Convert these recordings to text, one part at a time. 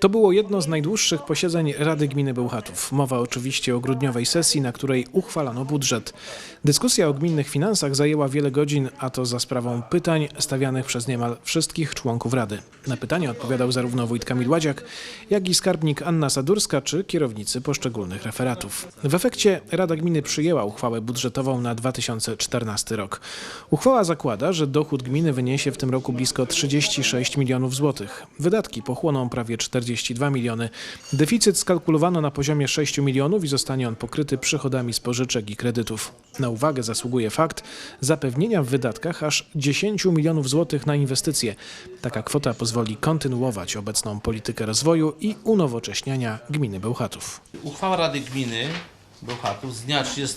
To było jedno z najdłuższych posiedzeń Rady Gminy Bełchatów. Mowa oczywiście o grudniowej sesji, na której uchwalano budżet. Dyskusja o gminnych finansach zajęła wiele godzin, a to za sprawą pytań stawianych przez niemal wszystkich członków Rady. Na pytania odpowiadał zarówno wójt Kamil Ładziak, jak i skarbnik Anna Sadurska czy kierownicy poszczególnych referatów. W efekcie Rada Gminy przyjęła uchwałę budżetową na 2014 rok. Uchwała zakłada, że dochód gminy wyniesie w tym roku blisko 36 milionów złotych. Wydatki pochłoną prawie 42 miliony. Deficyt skalkulowano na poziomie 6 milionów i zostanie on pokryty przychodami z pożyczek i kredytów. Na uwagę zasługuje fakt zapewnienia w wydatkach aż 10 milionów złotych na inwestycje. Taka kwota pozwoli kontynuować obecną politykę rozwoju i unowocześniania gminy Bełchatów. Uchwała Rady Gminy Bełchatów z dnia 30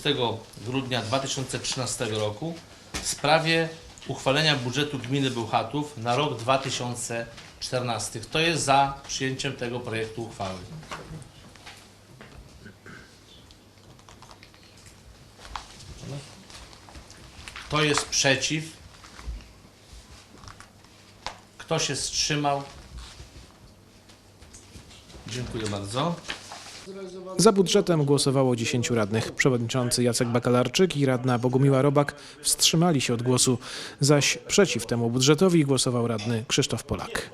grudnia 2013 roku w sprawie uchwalenia budżetu gminy Bełchatów na rok 2014. Kto jest za przyjęciem tego projektu uchwały? Kto jest przeciw? Kto się wstrzymał? Dziękuję bardzo. Za budżetem głosowało 10 radnych. Przewodniczący Jacek Bakalarczyk i radna Bogumiła Robak wstrzymali się od głosu, zaś przeciw temu budżetowi głosował radny Krzysztof Polak.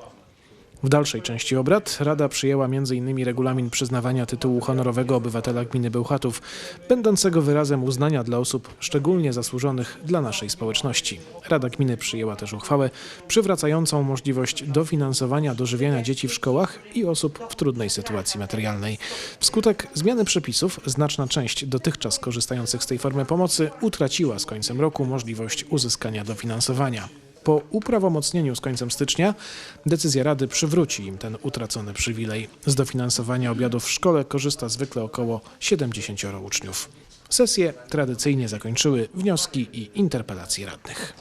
W dalszej części obrad Rada przyjęła m.in. regulamin przyznawania tytułu honorowego obywatela gminy Bełchatów, będącego wyrazem uznania dla osób szczególnie zasłużonych dla naszej społeczności. Rada gminy przyjęła też uchwałę przywracającą możliwość dofinansowania dożywiania dzieci w szkołach i osób w trudnej sytuacji materialnej. Wskutek zmiany przepisów znaczna część dotychczas korzystających z tej formy pomocy utraciła z końcem roku możliwość uzyskania dofinansowania. Po uprawomocnieniu z końcem stycznia decyzja Rady przywróci im ten utracony przywilej. Z dofinansowania obiadów w szkole korzysta zwykle około 70 uczniów. Sesję tradycyjnie zakończyły wnioski i interpelacje radnych.